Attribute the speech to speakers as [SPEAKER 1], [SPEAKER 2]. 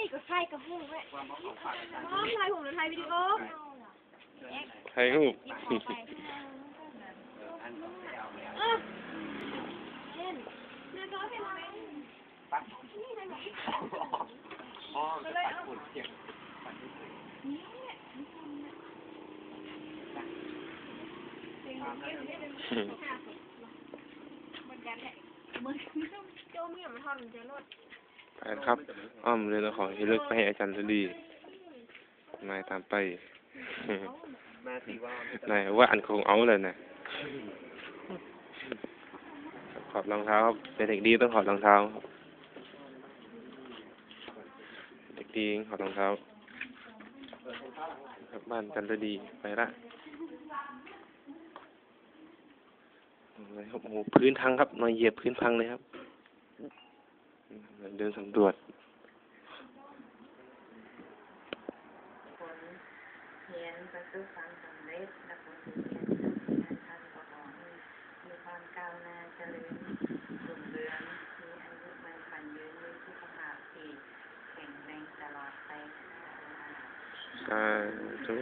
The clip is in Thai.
[SPEAKER 1] นี่ก็ใช่กับหูแม่น้องถ่ายผมหรือถ่ายวิดีโอ
[SPEAKER 2] ใครรูป
[SPEAKER 1] เออเล่นเล่นร้อยเป็นไร
[SPEAKER 3] อ๋อจะตัดฝุ่นเสียง
[SPEAKER 1] มันกันแหละมึงโจมึงอย่ามาทำมันจะรด
[SPEAKER 2] ไปครับ อ้อมเรื่องของที่เลิกไปให้อาจารย์จะดีนายตามไปนายว่าอันคงเอาเลยนะถอดรองเท้าครับเป็นเด็กดีต้องถอดรองเท้า เด็กดีถอดรองเท้าครับบ้านจันทดีไปละโอ้โหพื้นพังครับหน่อยเหยียบพื้นพังเลยครับ เดินสำรวจ
[SPEAKER 4] เรียนประสบความสำเร็จและผลเรียนงานทำก็ขอให้มีความก้าวหน้าเจริญรุ่งเรืองมีอายุมันฝันยืนมีสุขภาพที่แข็งแรงตลอดไป
[SPEAKER 2] สาธุ